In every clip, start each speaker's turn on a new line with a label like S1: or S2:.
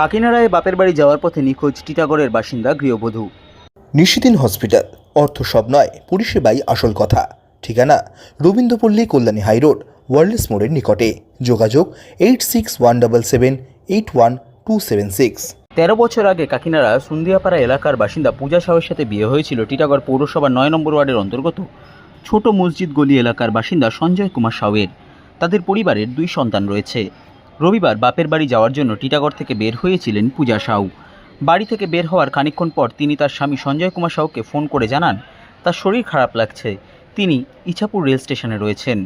S1: কাকিনাড়ায় বাপের বাড়ি যাওয়ার পথে নিখোঁজ টিটাগড়ের বাসিন্দা গৃহবধূ।
S2: নিশিদিন হসপিটাল অর্থ সব নয় পরিষেবাই আসল কথা। ঠিকানা রবীন্দ্রপল্লী কল্যাণী হাইরোড ওয়ার্ল্ডস মোড়ের নিকটে। যোগাযোগ eight six one double seven eight one two seven six.
S1: তেরো বছর আগে কাকিনাড়া সুন্দিয়াপাড়া এলাকার বাসিন্দা পূজা সাহের সাথে বিয়ে হয়েছিল টিটাগড় পৌরসভার নয় নম্বর ওয়ার্ডের অন্তর্গত ছোট মসজিদ গলি এলাকার বাসিন্দা সঞ্জয় কুমার সাউয়ের তাদের পরিবারের দুই সন্তান রয়েছে। রবিবার বাপের বাড়ি যাওয়ার জন্য টিটাগড় থেকে বের হয়েছিলেন পূজা সাউ। বাড়ি থেকে বের হওয়ার খানিকক্ষণ পর তিনি তার স্বামী সঞ্জয় কুমার সাউকে ফোন করে জানান, তার শরীর খারাপ লাগছে। তিনি ইছাপুর রেল স্টেশনে রয়েছেন।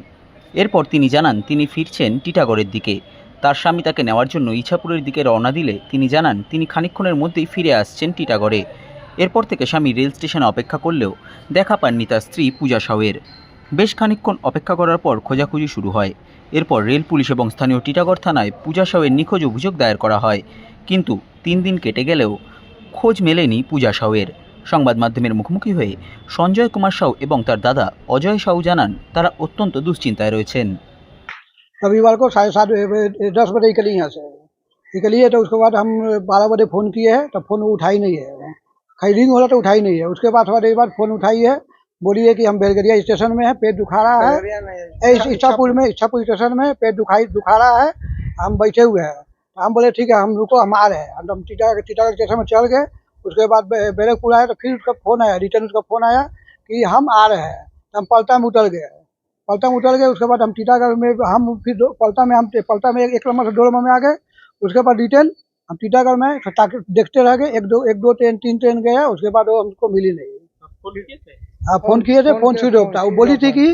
S1: এরপর তিনি জানান, তিনি ফিরছেন টিটাগড়ের দিকে। তার স্বামী তাকে নেওয়ার জন্য ইছাপুরের দিকে রওনা দিলে তিনি জানান, তিনি খানিকক্ষণের মধ্যেই ফিরে আসছেন টিটাগড়ে। এরপর থেকে স্বামী রেল স্টেশনে অপেক্ষা করলেও দেখা পাননি তার স্ত্রী পূজা সাউয়ের। বেশ খানিকক্ষণ অপেক্ষা করার পর খোঁজাখুঁজি শুরু হয়। এরপর রেল পুলিশ এবং স্থানীয় টিটাগড় থানায় পূজা সাউয়ের নিখোঁজ অভিযোগ দায়ের করা হয় কিন্তু তিন দিন কেটে গেলেও খোঁজ মেলেনি পূজা সাউয়ের সংবাদ মাধ্যমের মুখোমুখি হয়ে সঞ্জয় কুমার সাউ এবং তার দাদা অজয় সাউ জানান তারা অত্যন্ত দুশ্চিন্তায় রয়েছেন
S3: रविवार को साढ़े सात बजे- दस बजे निकली यहाँ से निकली है तो उसके बाद हम बारह बजे फ़ोन किए हैं तो फ़ोन उठाई नहीं है कहीं रिंग होला तो उठाई नहीं है उसके बाद थोड़ा देर बाद फ़ोन उठाई है बोली है कि हम बेलगरिया स्टेशन में है पेट दुखा रहा है। इच्छापुर में इच्छापुर स्टेशन में पेट दुखाई दुखा रहा है। हम बैठे हुए हैं। तो हम बोले ठीक है हम रुको हम आ रहे हैं। हम टीटा टीटागढ़ स्टेशन में चल गए। उसके बाद बैरकपुर आए तो फिर उसका फ़ोन आया रिटर्न उसका फ़ोन आया कि हम आ रहे हैं। तो हम पलटा में उतर गए। पलटा में उतर गए उसके बाद हम टीटागढ़ में हम फिर पलटा में हम पलटा में एक नंबर से दो नंबर में आ गए। उसके बाद रिटर्न हम टीटागढ़ में तो ताकि देखते रह गए। एक दो एक दो ट्रेन तीन ट्रेन गया उसके बाद वो हमको मिली नहीं। हाँ फ़ोन किए थे फ़ोन स्विच ऑफ़ था। वो बोली थी कि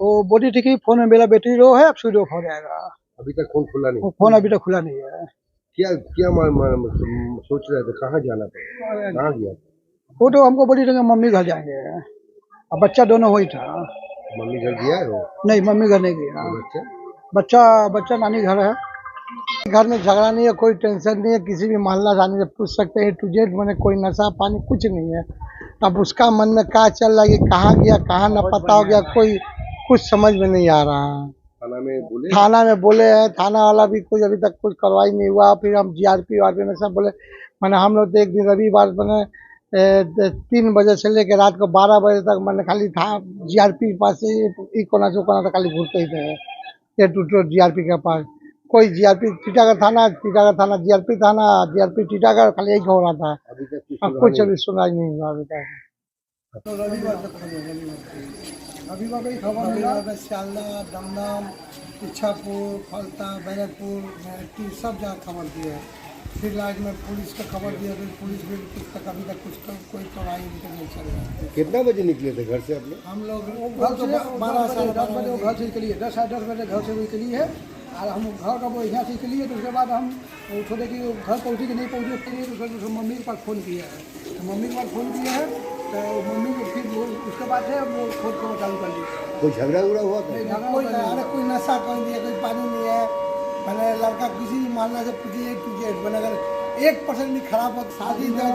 S3: वो बोली थी कि फ़ोन में मेरा बैटरी लो है अब स्विच ऑफ़ हो जाएगा।
S4: अभी तक फ़ोन खुला नहीं।
S3: फ़ोन अभी तक खुला नहीं है।
S4: क्या क्या मा, मा, मा- सोच रहे थे कहाँ जाना था? कहाँ गया?
S3: वो तो हमको बोली थी मम्मी घर जाएँगे। अब बच्चा दोनों वही था।
S4: मम्मी घर गया है
S3: नहीं मम्मी घर नहीं गया।
S4: बच्चा?
S3: बच्चा बच्चा नानी घर है। घर में झगड़ा नहीं है कोई टेंशन नहीं है किसी भी मोहल्ला जाने से पूछ सकते हैं टू जेड मैंने कोई नशा पानी कुछ नहीं है। अब उसका मन में क्या चल रहा है कहाँ गया कहाँ न पता हो। गया कोई कुछ समझ में नहीं आ रहा है।
S4: थाना में बोले?
S3: थाना में बोले हैं थाना वाला भी कुछ अभी तक कुछ कार्रवाई नहीं हुआ फिर हम जीआरपी वारपी में सब बोले मैंने हम लोग तो एक दिन रविवार मैंने तीन बजे से लेकर रात को बारह बजे तक मैंने खाली था जीआरपी के पास से ई कोना से कोना तक खाली घूरते ही थे। ये टू टू जीआरपी के पास। कोई जी आर पी टीटागढ़ थाना टीटागढ़ थाना जी आर पी थाना जी आर पी टीटागढ़ खाली यही हो रहा था।
S4: तक नहीं।
S3: अभी सुनाई नहीं हुआ अभी तक। तो रविवार को खबर मिला। सियालदा दमदम इच्छापुर फलता बैरकपुर सब जगह खबर दिए है। फिर लास्ट में पुलिस को खबर दिया फिर पुलिस भी कुछ तक अभी तक कुछ कोई कार्रवाई अभी तक नहीं चल रहा है।
S4: कितना बजे निकले थे घर से लोग
S3: हम लोग घर से बारह साढ़े दस बजे। घर से निकली है। दस साढ़े दस बजे घर से निकली है। और हम घर का वो यहाँ से है तो उसके बाद हम थोड़े कि घर पहुँची कि नहीं पहुँची फिर तो उसके उसके मम्मी के पास फ़ोन किया है। तो मम्मी के पास फ़ोन किया है तो मम्मी को फिर वो उसके बाद है वो खोज खबर चालू कर दी
S4: कोई झगड़ा उगड़ा हुआ था
S3: कोई अरे कोई नशा कर दिया कोई पानी नहीं है। मैंने लड़का किसी भी मानना से पूछिए टू जेड मैंने अगर एक परसेंट भी खराब हो शादी साल